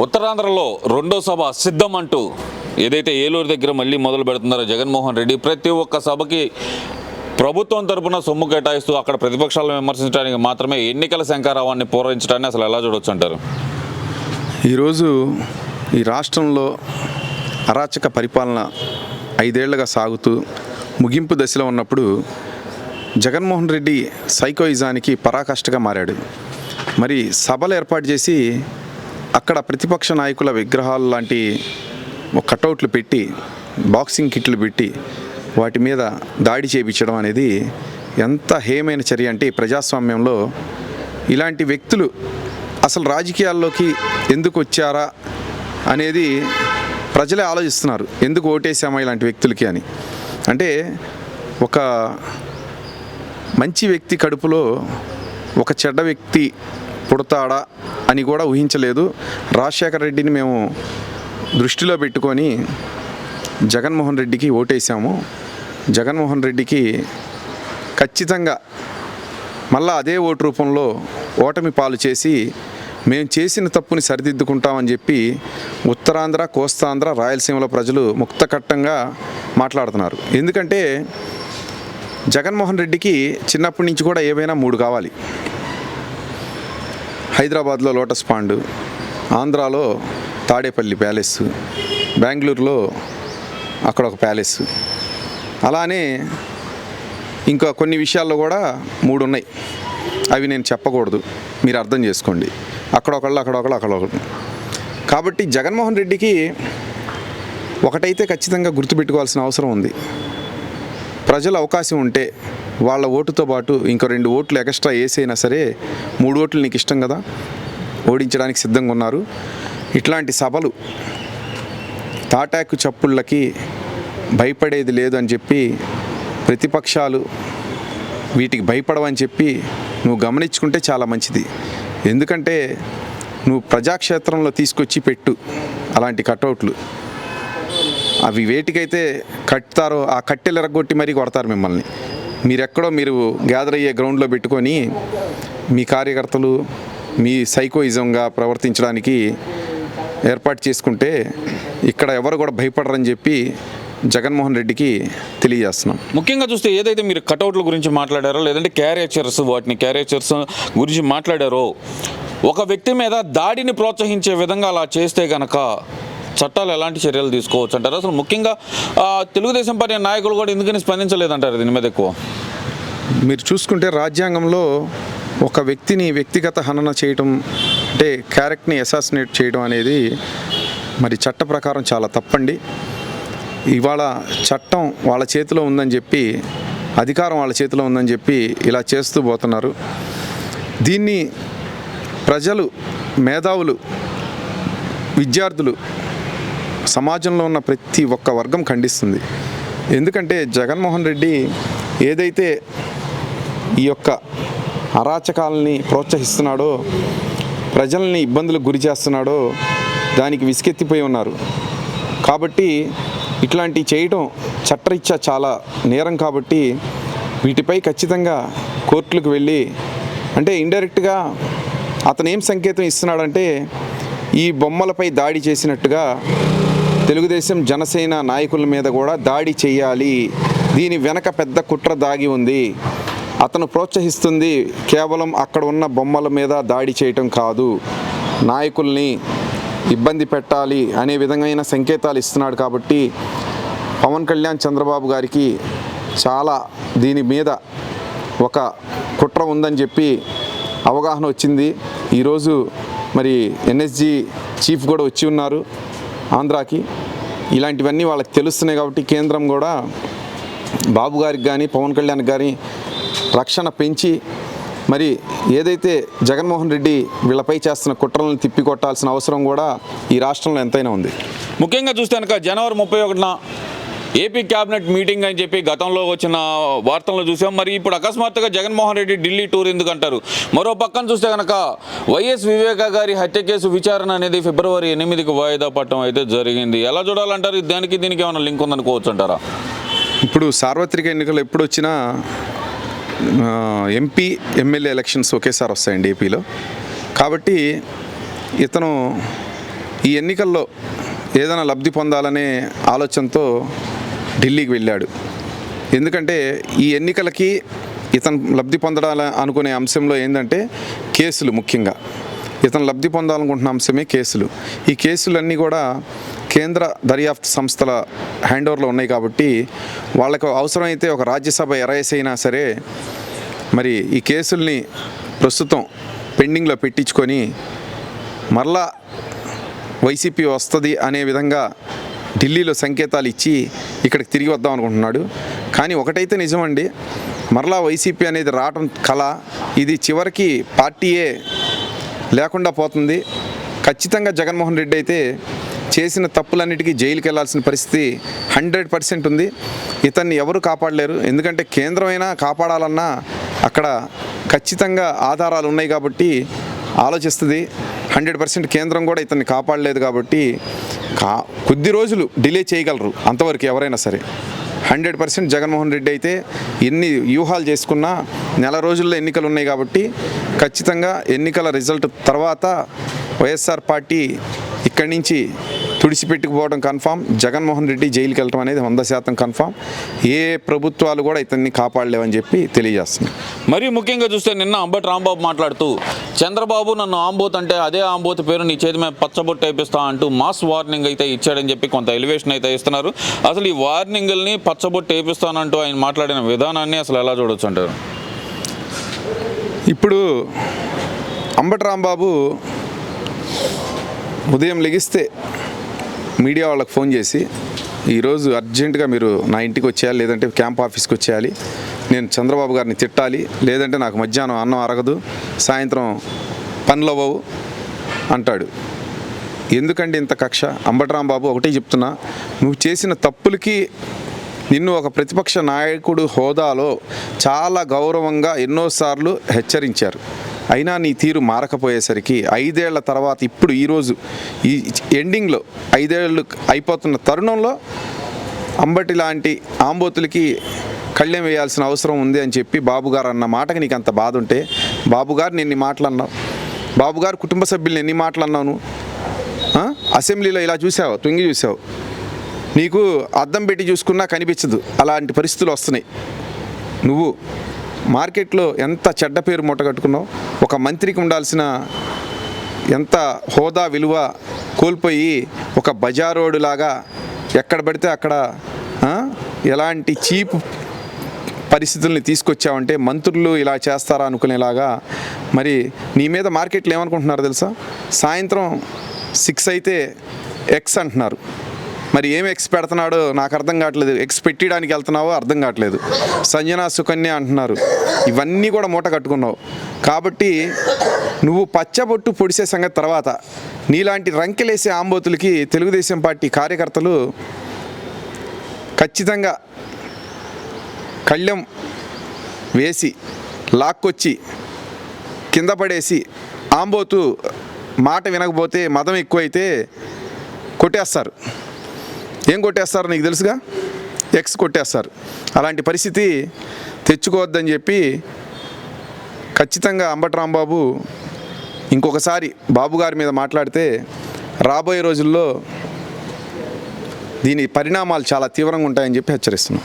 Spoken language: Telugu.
ఉత్తరాంధ్రలో రెండో సభ సిద్ధం అంటూ ఏదైతే ఏలూరు దగ్గర మళ్ళీ మొదలు పెడుతున్నారో జగన్మోహన్ రెడ్డి ప్రతి ఒక్క సభకి ప్రభుత్వం తరపున సొమ్ము కేటాయిస్తూ అక్కడ ప్రతిపక్షాలను విమర్శించడానికి మాత్రమే ఎన్నికల శంకారావాన్ని పూరించడాన్ని అసలు ఎలా చూడొచ్చు అంటారు? ఈరోజు ఈ రాష్ట్రంలో అరాచక పరిపాలన ఐదేళ్ళుగా సాగుతూ ముగింపు దశలో ఉన్నప్పుడు జగన్మోహన్ రెడ్డి సైకోయిజానికి పరాకాష్ఠగా మారాడు. మరి సభలు ఏర్పాటు చేసి అక్కడ ప్రతిపక్ష నాయకుల విగ్రహాలు లాంటి కటౌట్లు పెట్టి బాక్సింగ్ కిట్లు పెట్టి వాటి మీద దాడి చేయించడం అనేది ఎంత హేమైన చర్య అంటే ప్రజాస్వామ్యంలో ఇలాంటి వ్యక్తులు అసలు రాజకీయాల్లోకి ఎందుకు వచ్చారా అనేది ప్రజలే ఆలోచిస్తున్నారు. ఎందుకు ఓటేసామా ఇలాంటి వ్యక్తులకి అని. అంటే ఒక మంచి వ్యక్తి కడుపులో ఒక చెడ్డ వ్యక్తి పుడతాడా అని కూడా ఊహించలేదు. రాజశేఖర రెడ్డిని మేము దృష్టిలో పెట్టుకొని జగన్మోహన్ రెడ్డికి ఓటేసాము. జగన్మోహన్ రెడ్డికి ఖచ్చితంగా మళ్ళా అదే ఓటు రూపంలో ఓటమి పాలు చేసి మేము చేసిన తప్పుని సరిదిద్దుకుంటామని చెప్పి ఉత్తరాంధ్ర కోస్తాంధ్ర రాయలసీమల ప్రజలు ముక్తకట్టంగా మాట్లాడుతున్నారు. ఎందుకంటే జగన్మోహన్ రెడ్డికి చిన్నప్పటి నుంచి కూడా ఏవైనా మూడు కావాలి. హైదరాబాద్లో లోటస్ పాండ్ ఆంధ్రాలో తాడేపల్లి ప్యాలెస్ బెంగళూరులో అక్కడ ఒక ప్యాలెస్. అలానే ఇంకా కొన్ని విషయాల్లో కూడా మూడు ఉన్నాయి అవి నేను చెప్పకూడదు. మీరు అర్థం చేసుకోండి. అక్కడ ఒకళ్ళు అక్కడ ఒకళ్ళు అక్కడ ఒకళ్ళు. కాబట్టి జగన్మోహన్ రెడ్డికి ఒకటైతే ఖచ్చితంగా గుర్తుపెట్టుకోవాల్సిన అవసరం ఉంది. ప్రజలు అవకాశం ఉంటే వాళ్ళ ఓటుతో పాటు ఇంకో రెండు ఓట్లు ఎక్స్ట్రా వేసైనా సరే మూడు ఓట్లు నీకు ఇష్టం కదా? ఓడించడానికి సిద్ధంగా ఉన్నారు. ఇట్లాంటి సభలు తాటాకు చప్పుళ్ళకి భయపడేది లేదు అని చెప్పి ప్రతిపక్షాలు వీటికి భయపడవని చెప్పి నువ్వు గమనించుకుంటే చాలా మంచిది. ఎందుకంటే నువ్వు ప్రజాక్షేత్రంలో తీసుకొచ్చి పెట్టు అలాంటి కటౌట్లు. అవి వేటికైతే కట్టుతారో ఆ కట్టెలు ఎరగొట్టి మరీ కొడతారు మిమ్మల్ని. మీరెక్కడో మీరు గ్యాదర్ అయ్యే గ్రౌండ్లో పెట్టుకొని మీ కార్యకర్తలు మీ సైకోయిజంగా ప్రవర్తించడానికి ఏర్పాటు చేసుకుంటే ఇక్కడ ఎవరు కూడా భయపడరని చెప్పి జగన్మోహన్ రెడ్డికి తెలియజేస్తున్నాం. ముఖ్యంగా చూస్తే ఏదైతే మీరు కటౌట్ల గురించి మాట్లాడారో లేదంటే క్యారేచర్స్ వాటిని క్యారేచర్స్ గురించి మాట్లాడారో ఒక వ్యక్తి మీద దాడిని ప్రోత్సహించే విధంగా అలా చేస్తే గనక చట్టాలు ఎలాంటి చర్యలు తీసుకోవచ్చు అంటారు? అసలు ముఖ్యంగా తెలుగుదేశం పార్టీ నాయకులు కూడా ఎందుకని స్పందించలేదంటారు దీని మీద ఎక్కువ? మీరు చూసుకుంటే రాజ్యాంగంలో ఒక వ్యక్తిని వ్యక్తిగత హనన చేయటం అంటే క్యారెక్టర్ని అసాసినేట్ చేయడం అనేది మరి చట్ట ప్రకారం చాలా తప్పండి. ఇవాళ చట్టం వాళ్ళ చేతిలో ఉందని చెప్పి అధికారం వాళ్ళ చేతిలో ఉందని చెప్పి ఇలా చేస్తూ పోతున్నారు. దీన్ని ప్రజలు మేధావులు విద్యార్థులు సమాజంలో ఉన్న ప్రతి ఒక్క వర్గం ఖండిస్తుంది. ఎందుకంటే జగన్మోహన్ రెడ్డి ఏదైతే ఈ యొక్క అరాచకాలని ప్రోత్సహిస్తున్నాడో ప్రజల్ని ఇబ్బందులకు గురి చేస్తున్నాడో దానికి విసుకెత్తిపోయి ఉన్నారు. కాబట్టి ఇట్లాంటివి చేయటం చట్టరీత్యా చాలా నేరం కాబట్టి వీటిపై ఖచ్చితంగా కోర్టులకు వెళ్ళి అంటే ఇండైరెక్ట్గా అతను ఏం సంకేతం ఇస్తున్నాడంటే ఈ బొమ్మలపై దాడి చేసినట్టుగా తెలుగుదేశం జనసేన నాయకుల మీద కూడా దాడి చేయాలి. దీని వెనక పెద్ద కుట్ర దాగి ఉంది. అతను ప్రోత్సహిస్తుంది కేవలం అక్కడ ఉన్న బొమ్మల మీద దాడి చేయటం కాదు. నాయకుల్ని ఇబ్బంది పెట్టాలి అనే విధమైన సంకేతాలు ఇస్తున్నాడు కాబట్టి పవన్ కళ్యాణ్ చంద్రబాబు గారికి చాలా దీని మీద ఒక కుట్ర ఉందని చెప్పి అవగాహన వచ్చింది. ఈరోజు మరి ఎన్ఎస్జి చీఫ్ కూడా వచ్చి ఉన్నారు ఆంధ్రాకి. ఇలాంటివన్నీ వాళ్ళకి తెలుస్తున్నాయి కాబట్టి కేంద్రం కూడా బాబు గారికి కానీ పవన్ కళ్యాణ్ గారి రక్షణ పెంచి మరి ఏదైతే జగన్మోహన్ రెడ్డి వీళ్ళపై చేస్తున్న కుట్రలను తిప్పికొట్టాల్సిన అవసరం కూడా ఈ రాష్ట్రంలో ఎంతైనా ఉంది. ముఖ్యంగా చూస్తే కనుక జనవరి ముప్పై ఒకటిన ఏపీ క్యాబినెట్ మీటింగ్ అని చెప్పి గతంలో వచ్చిన వార్తలను చూసాం. మరి ఇప్పుడు అకస్మాత్తుగా జగన్మోహన్ రెడ్డి ఢిల్లీ టూర్ ఎందుకు అంటారు? మరో పక్కన చూస్తే కనుక వైఎస్ వివేక గారి హత్య కేసు విచారణ అనేది ఫిబ్రవరి ఎనిమిదికి వాయిదా పట్టడం అయితే జరిగింది. ఎలా చూడాలంటారు? దానికి దీనికి ఏమైనా లింక్ ఉందనుకోవచ్చు అంటారా? ఇప్పుడు సార్వత్రిక ఎన్నికలు ఎప్పుడు వచ్చినా ఎంపీ ఎమ్మెల్యే ఎలక్షన్స్ ఒకేసారి వస్తాయండి ఏపీలో. కాబట్టి ఇతను ఈ ఎన్నికల్లో ఏదైనా లబ్ధి పొందాలనే ఆలోచనతో ఢిల్లీకి వెళ్ళాడు. ఎందుకంటే ఈ ఎన్నికలకి ఇతను లబ్ధి పొందడాల అనుకునే అంశంలో ఏంటంటే కేసులు ముఖ్యంగా. ఇతను లబ్ధి పొందాలనుకుంటున్న అంశమే కేసులు. ఈ కేసులన్నీ కూడా కేంద్ర దర్యాప్తు సంస్థల హ్యాండ్ ఓవర్లో ఉన్నాయి కాబట్టి వాళ్ళకు అవసరమైతే ఒక రాజ్యసభ ఎరైస్ అయినా సరే మరి ఈ కేసుల్ని ప్రస్తుతం పెండింగ్లో పెట్టించుకొని మరలా వైసీపీ వస్తుంది అనే విధంగా ఢిల్లీలో సంకేతాలు ఇచ్చి ఇక్కడికి తిరిగి వద్దాం అనుకుంటున్నాడు. కానీ ఒకటైతే నిజమండి మరలా వైసీపీ అనేది రావటం కళ ఇది చివరికి పార్టీయే లేకుండా పోతుంది. ఖచ్చితంగా జగన్మోహన్ రెడ్డి అయితే చేసిన తప్పులన్నిటికీ జైలుకి వెళ్ళాల్సిన పరిస్థితి హండ్రెడ్ పర్సెంట్ ఉంది. ఇతన్ని ఎవరు కాపాడలేరు. ఎందుకంటే కేంద్రమైనా కాపాడాలన్నా అక్కడ ఖచ్చితంగా ఆధారాలు ఉన్నాయి కాబట్టి ఆలోచిస్తుంది. హండ్రెడ్ పర్సెంట్ కేంద్రం కూడా ఇతన్ని కాపాడలేదు కాబట్టి కా కొద్ది రోజులు డిలే చేయగలరు అంతవరకు ఎవరైనా సరే. హండ్రెడ్ పర్సెంట్ జగన్మోహన్ రెడ్డి అయితే ఎన్ని వ్యూహాలు చేసుకున్నా నెల రోజుల్లో ఎన్నికలు ఉన్నాయి కాబట్టి ఖచ్చితంగా ఎన్నికల రిజల్ట్ తర్వాత వైఎస్ఆర్ పార్టీ ఇక్కడి నుంచి తుడిచిపెట్టుకుపోవడం కన్ఫామ్. జగన్మోహన్ రెడ్డి జైలుకి వెళ్ళడం అనేది వంద శాతం కన్ఫామ్. ఏ ప్రభుత్వాలు కూడా ఇతన్ని కాపాడలేవని చెప్పి తెలియజేస్తున్నాయి మరియు ముఖ్యంగా చూస్తే నిన్న అంబటి రాంబాబు మాట్లాడుతూ చంద్రబాబు నన్ను ఆంబోత్ అంటే అదే ఆంబోత్ పేరు నీ చేతి మీద పచ్చబొట్టు అయిపిస్తా అంటూ మాస్ వార్నింగ్ అయితే ఇచ్చాడని చెప్పి కొంత ఎలివేషన్ అయితే ఇస్తున్నారు. అసలు ఈ వార్నింగ్ని పచ్చబొట్టు వేపిస్తానంటూ ఆయన మాట్లాడిన విధానాన్ని అసలు ఎలా చూడొచ్చు అంటారు? ఇప్పుడు అంబటి రాంబాబు ఉదయం లెగిస్తే మీడియా వాళ్ళకి ఫోన్ చేసి ఈరోజు అర్జెంటుగా మీరు నా ఇంటికి వచ్చేయాలి లేదంటే క్యాంప్ ఆఫీస్కి వచ్చేయాలి. నేను చంద్రబాబు గారిని తిట్టాలి లేదంటే నాకు మధ్యాహ్నం అన్నం అరగదు. సాయంత్రం పనులు అంటాడు. ఎందుకండి ఇంత కక్ష? అంబటరాంబాబు ఒకటే చెప్తున్నా నువ్వు చేసిన తప్పులకి నిన్ను ఒక ప్రతిపక్ష నాయకుడు హోదాలో చాలా గౌరవంగా ఎన్నోసార్లు హెచ్చరించారు. అయినా నీ తీరు మారకపోయేసరికి ఐదేళ్ళ తర్వాత ఇప్పుడు ఈరోజు ఈ ఎండింగ్లో ఐదేళ్ళు అయిపోతున్న తరుణంలో అంబటి లాంటి ఆంబోతులకి కళ్ళెం వేయాల్సిన అవసరం ఉంది అని చెప్పి బాబుగారు అన్న మాటకి నీకు అంత బాధ ఉంటే బాబుగారు నేను మాట్లాడినావు బాబుగారు కుటుంబ సభ్యులు ఎన్ని మాటలు అసెంబ్లీలో ఇలా చూసావు తుంగి చూసావు. నీకు అద్దం పెట్టి చూసుకున్నా కనిపించదు. అలాంటి పరిస్థితులు వస్తున్నాయి. నువ్వు మార్కెట్లో ఎంత చెడ్డ పేరు మూటగట్టుకున్నావు ఒక మంత్రికి ఉండాల్సిన ఎంత హోదా విలువ కోల్పోయి ఒక బజారోడులాగా ఎక్కడ పడితే అక్కడ ఎలాంటి చీప్ పరిస్థితుల్ని తీసుకొచ్చావంటే మంత్రులు ఇలా చేస్తారా అనుకునేలాగా మరి నీ మీద మార్కెట్లో ఏమనుకుంటున్నారు తెలుసా? సాయంత్రం సిక్స్ అయితే ఎక్స్ అంటున్నారు. మరి ఏం ఎక్స్ పెడుతున్నాడో నాకు అర్థం కావట్లేదు. ఎక్స్ పెట్టడానికి వెళ్తున్నావో అర్థం కావట్లేదు. సంజనా సుకన్య అంటున్నారు. ఇవన్నీ కూడా మూట కట్టుకున్నావు. కాబట్టి నువ్వు పచ్చబొట్టు పొడిసే సంగతి తర్వాత నీలాంటి రంకెలేసే ఆంబోతులకి తెలుగుదేశం పార్టీ కార్యకర్తలు ఖచ్చితంగా కళ్ళెం వేసి లాక్కొచ్చి కింద పడేసి ఆంబోతు మాట వినకపోతే మదం ఎక్కువైతే కొట్టేస్తారు. ఏం కొట్టేస్తారు నీకు తెలుసుగా? ఎక్స్ కొట్టేస్తారు. అలాంటి పరిస్థితి తెచ్చుకోవద్దని చెప్పి ఖచ్చితంగా అంబటరాంబాబు ఇంకొకసారి బాబు గారి మీద మాట్లాడితే రాబోయే రోజుల్లో దీని పరిణామాలు చాలా తీవ్రంగా ఉంటాయని చెప్పి హెచ్చరిస్తున్నాం.